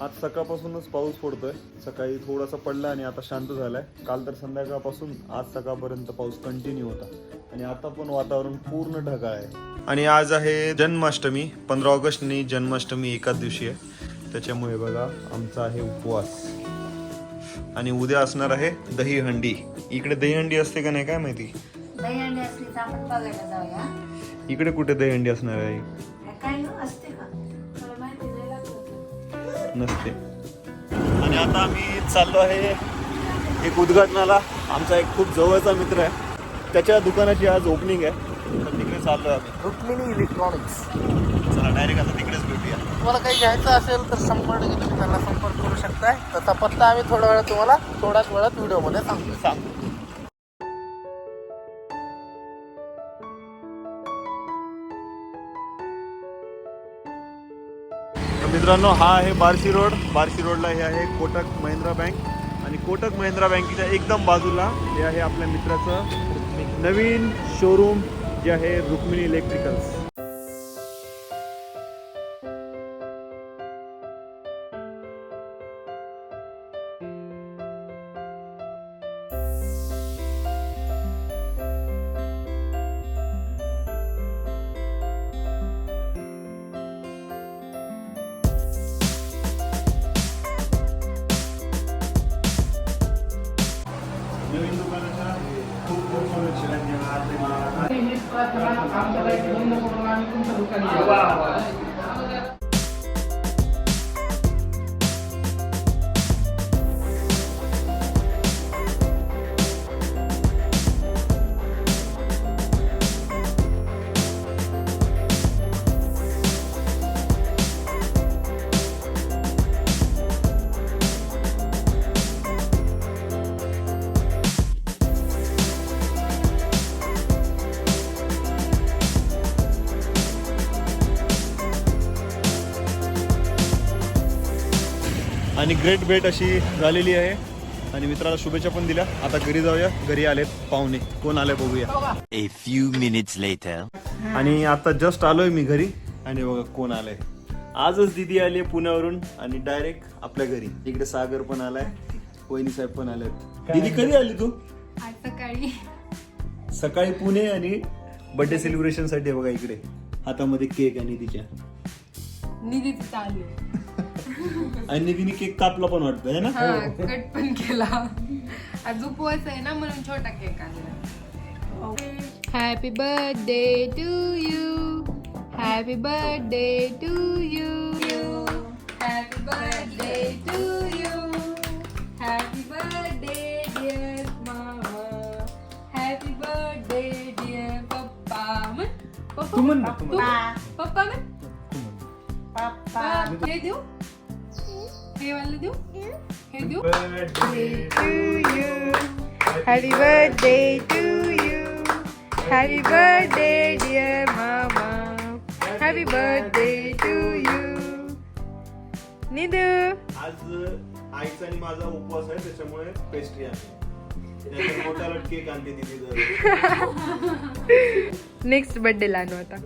आज सकाळपासूनच पाऊस पडतोय. सकाळी थोडासा पडला आणि आता शांत झालाय. काल तर संध्याकाळपासून आज सकाळपर्यंत पाऊस कंटिन्यू होता. आणि आता पण वातावरण पूर्ण ढगाळ आहे. आणि आज आहे जन्माष्टमी. पंधरा ऑगस्टनी जन्माष्टमी एकाच दिवशी आहे. त्याच्यामुळे बघा आमचा आहे उपवास. आणि उद्या असणार आहे दहीहंडी. इकडे दहीहंडी असते का नाही काय माहिती? दहीहंडी असली तर आपण बघायला जाऊया. इकडे कुठे दहीहंडी असणार आहे? नसते. आणि आता आम्ही चाललो आहे एक उद्घाटनाला. आमचा एक खूप जवळचा मित्र आहे. त्याच्या दुकानाची आज ओपनिंग आहे. तर तिकडे चाललो आम्ही. रुक्मिणी इलेक्ट्रॉनिक्स चला डायरेक्ट आता तिकडेच भेटूया. तुम्हाला काही घ्यायचं असेल तर संपर्क तुम्ही त्यांना संपर्क करू शकताय. त्याचा पत्ता आम्ही थोड्या वेळात तुम्हाला थोड्याच वेळात व्हिडिओमध्ये सांगतो. सांग तर मित्रांनो हा आहे बार्शी रोड. बार्शी रोडला हे आहे कोटक महिंद्रा बँक. आणि कोटक महिंद्रा बँकेच्या एकदम बाजूला हे आहे आपल्या मित्राचं नवीन शोरूम जे आहे रुक्मिणी इलेक्ट्रिकल्स आमचा बंद करून आम्ही तुमच्या दुकानी ग्रेट भेट अशी झालेली आहे. आणि मित्राला शुभेच्छा पण दिल्या. आता घरी जाऊया. घरी आलेत पाहुणे. कोण आले बघूया. A few minutes later. आणि आता जस्ट आलोय मी घरी. आणि बघा कोण आलंय. आजच दिदी आली पुण्यावरून. आणि डायरेक्ट आपल्या घरी. इकडे सागर पण आलाय. वहिनी साहेब पण आलेत. दिदी कधी आली तू? आज सकाळी. सकाळी पुणे आणि बर्थडे सेलिब्रेशनसाठी बघा इकडे. हातामध्ये केक आणि तिच्या निधीच चालू आहे. आणि निधीने केक कापला पण वाटतं है ना? हा कट पण केला. आज उपवास आहे ना म्हणून छोटा केक आणला. Happy birthday to you happy birthday to you happy birthday to you happy birthday dear मामा हॅपी बर्थडे डिअर पप्पा म्हण. तू म्हण ना, पप्पा तू म्हण. तू- पप्पा म्हण. पप्पा हे देऊ. हे वाला देऊ? हे देऊ? Happy birthday to you. Happy birthday, dear mama. Happy birthday to you. Nidhu आज आईचा आणि माझा उपवास आहे त्याच्यामुळे पेस्ट्री आहे. केक आणते दर नेक्स्ट बर्थडे ला आणू आता.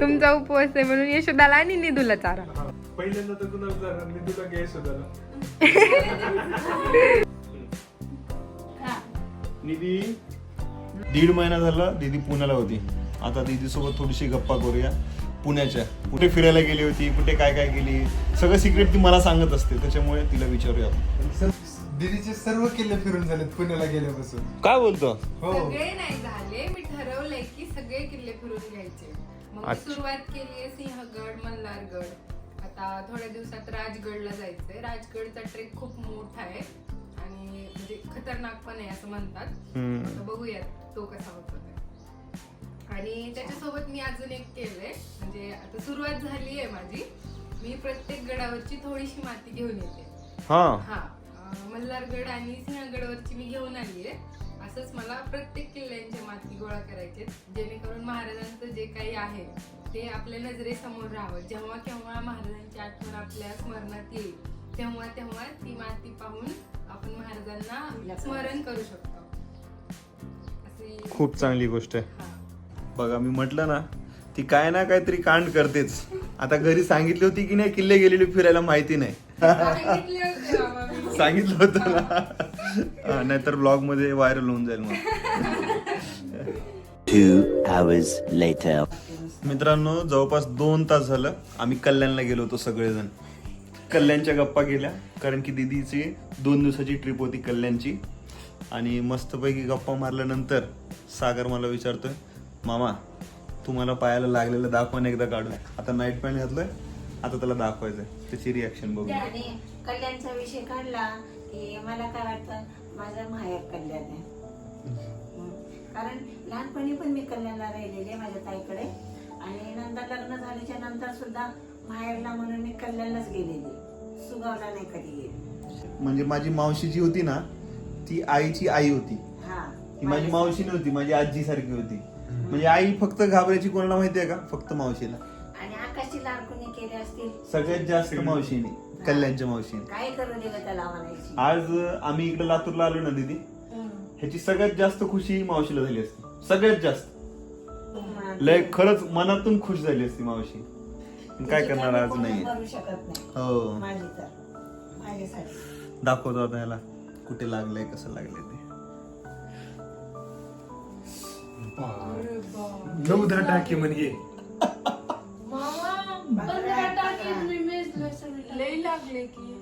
तुमचा उपवास आहे म्हणून यशोदाला आणि निधूला चारा. पहिल्यांदा तर तुला जरा मी तुला गॅस होता निधी. दीड महिना झाला दीदी पुण्याला होती. आता दीदी सोबत थोडीशी गप्पा करूया. पुण्याच्या. कुठे फिरायला गेली होती कुठे काय काय केली? सगळं सिक्रेट ती मला सांगत असते त्याच्यामुळे तिला विचारूया आपण. दिदीचे सर्व किल्ले फिरून झालेत पुण्याला गेल्यापासून. काय बोलतो? हो. सगळे नाही झाले. मी ठरवलंय की सगळे किल्ले फिरून घ्यायचे. मग मी अच्छा. सुरुवात केली सिंहगड मल्हारगड. आता थोड्या दिवसात राजगडला जायचंय. राजगडचा ट्रेक खूप मोठा आहे. आणि म्हणजे खतरनाक पण आहे असं म्हणतात. आता बघूयात तो कसा होतो ते. आणि त्याच्यासोबत मी अजून एक केलंय. म्हणजे आता सुरुवात झाली आहे माझी. मी प्रत्येक गडावरची थोडीशी माती घेऊन येते. हा. हा. अं, मल्हारगड आणि सिंहगडवरची मी घेऊन आली आहे असंच मला प्रत्येक किल्ल्यांच्या माती गोळा करायचे जेणेकरून महाराजांचं जे काही आहे ते आपल्या नजरेसमोर राहावं. जेव्हा केव्हा महाराजांची आठवण आपल्या स्मरणात येईल तेव्हा तेव्हा ती माती पाहून आपण महाराजांना स्मरण करू शकतो. खूप चांगली गोष्ट आहे. हा. बघा मी म्हटलं ना ती काय ना काहीतरी कांड करतेच. आता घरी सांगितली होती की नाही किल्ले गेलेली फिरायला माहिती नाही. सांगितले होते ना. हा, नाहीतर ब्लॉगमध्ये व्हायरल होऊन जाईल मग. Two hours later. मित्रांनो जवळपास दोन तास झालं आम्ही कल्याणला गेलो होतो सगळेजण. कल्याणच्या गप्पा केल्या कारण की दिदीची दोन दिवसाची ट्रिप होती कल्याणची. आणि मस्तपैकी गप्पा मारल्यानंतर सागर मला विचारतोय मामा तुम्हाला पायाला लागलेलं दाखवून एकदा काढू. आता नाईट पॅन्ट घातलंय आता त्याला दाखवायचंय. त्याची रिॲक्शन बघू. कल्याणचा विषय काढला की मला काय वाटतं माझं माहेर कल्याण आहे. कारण लहानपणी पण मी कल्याणला राहिलेले माझ्या ताईकडे. आणि नंतर लग्न झाल्याच्यानंतर सुद्धा माहेरला म्हणून मी कल्याणलाच गेलेली. सुगावला नाही कधी गेली. म्हणजे माझी मावशी जी होती ना ती आईची आई होती. हा. ती माझी मावशी नव्हती माझी आजी सारखी होती. म्हणजे आई फक्त घाबरायची कोणाला माहितीये का? फक्त मावशीला. आणि आकाशची लाडकुणी केले असतील. सगळ्यात जास्त मावशीने कल्याणच्या मावशीने. काय करू दिलं त्याला म्हणायची आज आम्ही इकडे लातूरला आलो ना दीदी. ह्याची सगळ्यात जास्त खुशी मावशीला झाली असती. सगळ्यात जास्त. लय खरंच मनातून खुश झाली असती मावशी. पण काय करणार आज नाही करू शकत नाही? हो. माझी तर. माझ्यासाठी. दाखवतो आता याला कुठे लागलंय कसं लागलंय ते. नऊ दहा टाके म्हणजे. लई लागले की.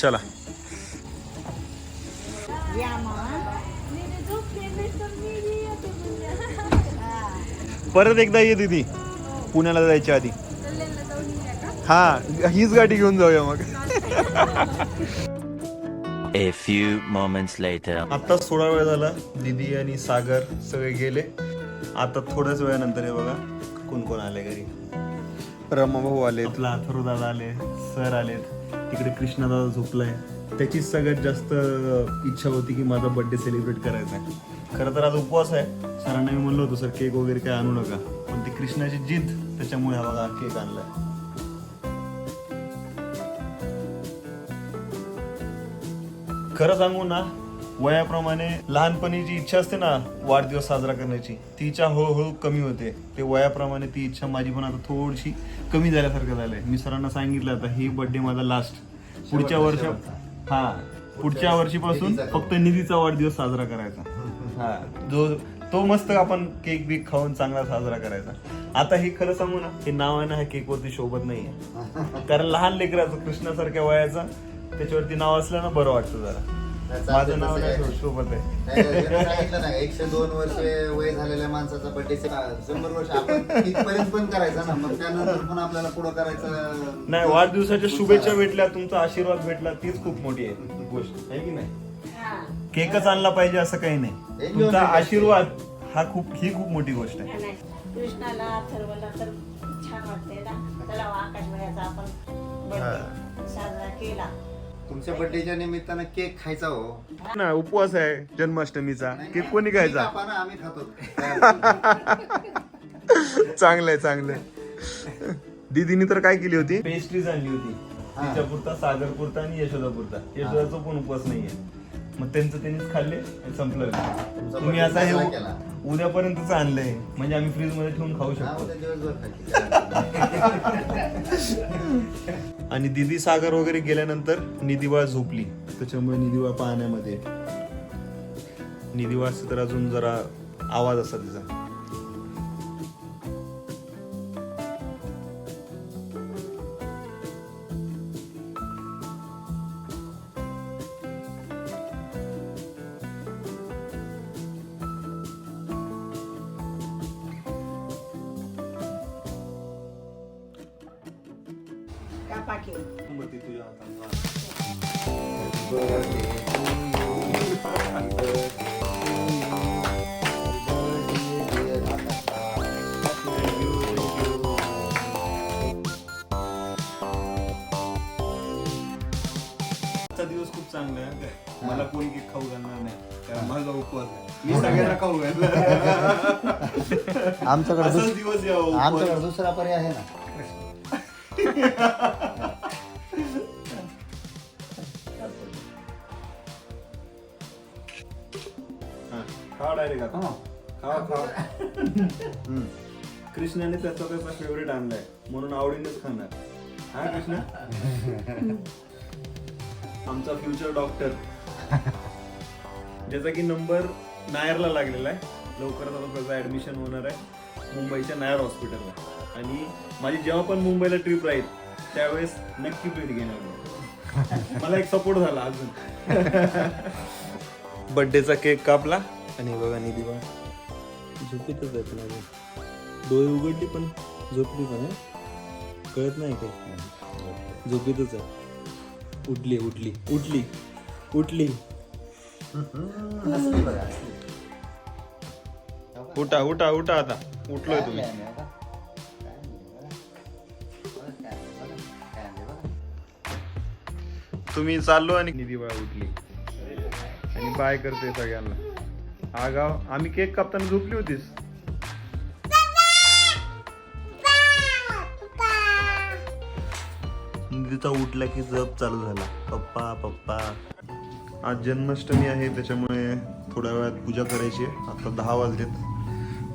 चला. परत एकदा ये दीदी. पुण्याला जायच्या आधी. हा हीच गाडी घेऊन जाऊया मग. A few moments later. आता थोडा वेळ झाला दीदी आणि सागर सगळे गेले. आता थोड्याच वेळानंतर हे बघा कोण कोण आले घरी. रमाभाऊ आले आपला अथर्व दादा आले सर आलेत. तिकडे कृष्णा दादा झोपलाय. त्याची सगळ्यात जास्त इच्छा होती की माझा बर्थडे सेलिब्रेट करायचा आहे. खरं तर आज उपवास आहे. सरांना मी म्हणलो होतो सर केक वगैरे काय आणू नका. पण ती कृष्णाची जिद त्याच्यामुळे हा बघा केक आणलाय. खरं सांगू ना वयाप्रमाणे लहानपणी जी इच्छा असते ना वाढदिवस साजरा करण्याची ती इच्छा हळूहळू कमी होते. ते वयाप्रमाणे ती इच्छा माझी पण आता थोडीशी कमी झाल्यासारखं झालंय. मी सरांना सांगितलं आता ही बर्थडे माझा लास्ट पुढच्या वर्ष हा पुढच्या वर्षीपासून फक्त निधीचा वाढदिवस साजरा करायचा. हा जो तो मस्त आपण केक बीक खाऊन चांगला साजरा करायचा. आता हे खरं सांगू ना हे नाव आहे ना ह्या केक वरती शोभत नाहीये. कारण लहान लेकराचं कृष्णासारख्या वयाचं त्याच्यावरती नाव असलं ना बरं वाटतं जरा. माझं नाव नाही आहे. सांगितलं ना एकशे दोन वर्ष वय झालेल्या माणसाचा बर्थडे शंभर वर्ष आपण तिथपर्यंत पण करायचा ना मग त्यानंतर पण आपल्याला पुढं करायचं नाही वाढदिवसाच्या शुभेच्छा भेटल्या तुमचा आशीर्वाद भेटला तीच खूप मोठी आहे गोष्ट आहे की नाही? केकच आणला पाहिजे असं काही नाही. तुमचा आशीर्वाद हा खूप ही खूप मोठी गोष्ट आहे. नाही, कृष्णाला तर छान वाटते ना. त्याला आकाश भयाचा आपण. birthday साजरा केला. तुमच्या बर्थडेच्या निमित्तानं केक खायचा हो. ना उपवास आहे जन्माष्टमीचा. केक कोणी खायचा? कापा ना, आम्ही खातो. चांगलंय चांगलंय. दीदीने तर काय केली होती? पेस्ट्रीज आणली होती. तिच्या पुरता सागर पुरता आणि यशोदा पुरता यशोदाचा पण उपवास नाहीये. मग त्यांचं त्यांनीच खाल्ले आणि संपलं. तुम्ही आता हे. उद्यापर्यंतच आणलंय. म्हणजे आम्ही फ्रीजमध्ये ठेवून खाऊ शकतो. आणि दिदी सागर वगैरे गेल्यानंतर निधिवाळ झोपली. त्याच्यामुळे निधिवाळ पाहण्यामध्ये. निधिवाळ तर अजून जरा आवाज असा तिचा. तुझ्या हातानं. आजचा दिवस खूप चांगला आहे काय मला कोणी केक खाऊ घालणार नाही. कारण माझा उपवास आहे. मी सगळ्यांना खाऊ घालणार. आमच्याकडे असाच दिवस यावं आमच्याकडे उपवास. दुसरा पर्याय आहे ना. कृष्णाने त्याचा त्याचा फेवरेट आणलाय म्हणून आवडीनेच खाणार हा। कृष्णा? आमचा फ्युचर डॉक्टर ज्याचा की नंबर नायरला लागलेला आहे लवकरच आता त्याचं ऍडमिशन होणार आहे. मुंबईच्या नायर हॉस्पिटलला आणि माझी जेव्हा पण मुंबईला ट्रिप राहील त्यावेळेस नक्की भेट घेणार. मला एक सपोर्ट झाला अजून. बर्थडेचा केक कापला आणि बघा निधी बा झोपेतच आहे पण अजून डोळे उघडली पण झोपली पण कळत नाही काही. झोपेतच आहे उठली उठली उठली उठली. उठा उठा उठा आता. उठलोय तुम्ही. तुम्ही चाललो आणि निधी बाळा उठली. आणि बाय करते सगळ्यांना. आगाव आम्ही केक कापताना झोपली होतीस? निधीचा उठला की जप चालू झाला. पप्पा पप्पा. आज जन्माष्टमी आहे त्याच्यामुळे थोड्या वेळात पूजा करायची आहे. आता दहा वाजलेत.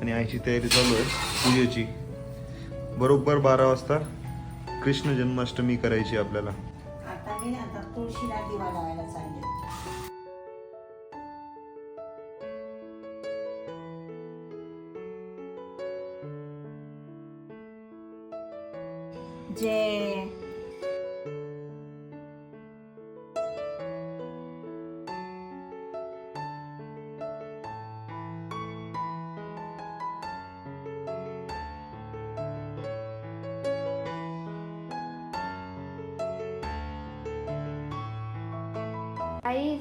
आणि आईची तयारी चालू आहे पूजेची. बरोबर बारा वाजता कृष्ण जन्माष्टमी करायची आपल्याला. आता मी आता तुळशीला दिवा लावायला चालले.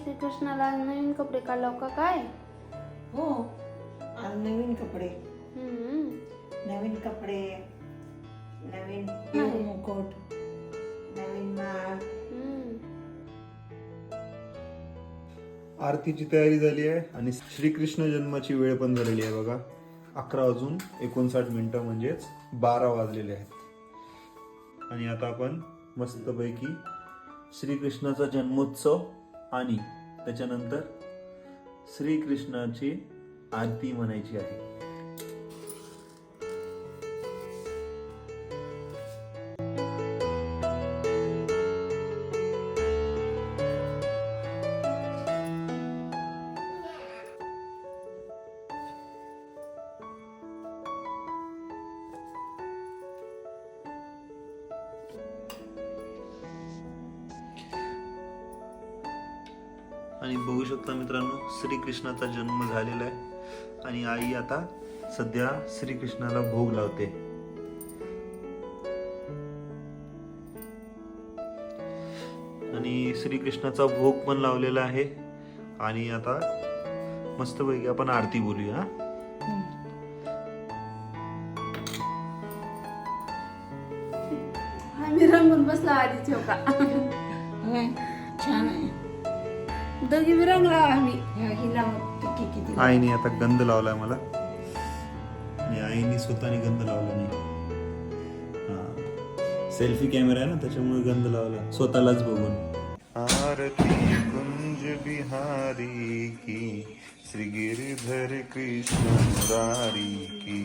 श्रीकृष्णाला नवीन कपडे काढलाव का काय हो आज नवीन कपडे हम्म. नवीन कपडे नवीन. मुकुट नवीन माळ हम्म. आरतीची तयारी झाली आहे आणि श्रीकृष्ण जन्माची वेळ पण झालेली आहे बघा अकरा वाजून एकोणसाठ मिनिटं म्हणजेच बारा वाजलेले आहेत आणि आता आपण मस्तपैकी श्रीकृष्णाचा जन्मोत्सव आणि त्याच्यानंतर श्रीकृष्णाची आरती म्हणायची आहे. आणि बघू शकता मित्रांनो श्रीकृष्णाचा जन्म झालेला आहे. आणि आई आता सध्या श्रीकृष्णाला भोग लावते. आणि श्रीकृष्णाचा भोग पण लावलेला आहे. आणि आता मस्तपैकी आपण आरती बोलूया हा? आम्ही रंगून बसला आधीच हो का? छान आहे. दोघी बी रंगला आम्ही हिला किती किती आईने आता गंध लावलाय मला. आणि आईने स्वतःने गंध लावला नाही. सेल्फी कॅमेरा आहे ना त्याच्यामुळे गंध लावला. स्वतःलाच बघून. आरती कुंज बिहारी की श्री गिरधर कृष्ण मुरारी की.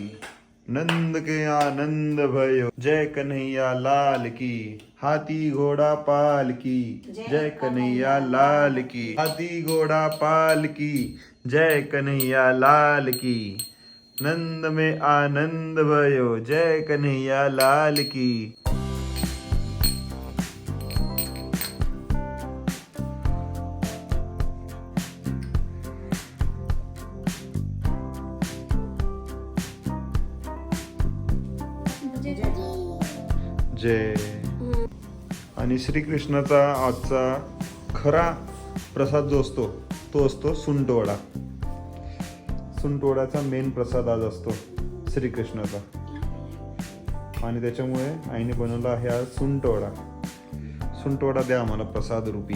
नंद के आनंद भयो जय कन्हैया लाल की। हाथी घोड़ा पाल की। जय कन्हैया लाल की। हाथी घोड़ा पाल की। जय कन्हैया लाल की। नंद में आनंद भयो जय कन्हैया लाल की। जय आणि श्रीकृष्णाचा आजचा खरा प्रसाद जो असतो तो असतो सुंटवडा. सुंटवडाचा मेन प्रसाद आज असतो श्रीकृष्णाचा. आणि त्याच्यामुळे आईने बनवला आहे आज सुंटवडा. सुंटवडा द्या आम्हाला प्रसाद रूपी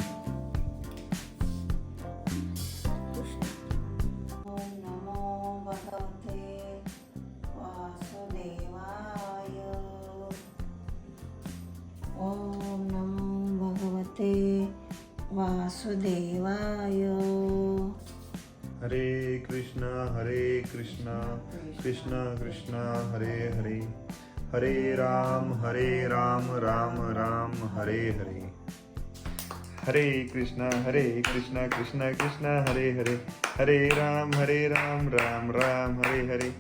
नमो वासुदेवाय। हरे कृष्ण हरे कृष्ण कृष्ण कृष्ण हरे हरे। हरे राम हरे राम राम राम हरे हरे। हरे कृष्ण हरे कृष्ण कृष्ण कृष्ण हरे हरे। हरे राम हरे राम राम राम हरे हरे।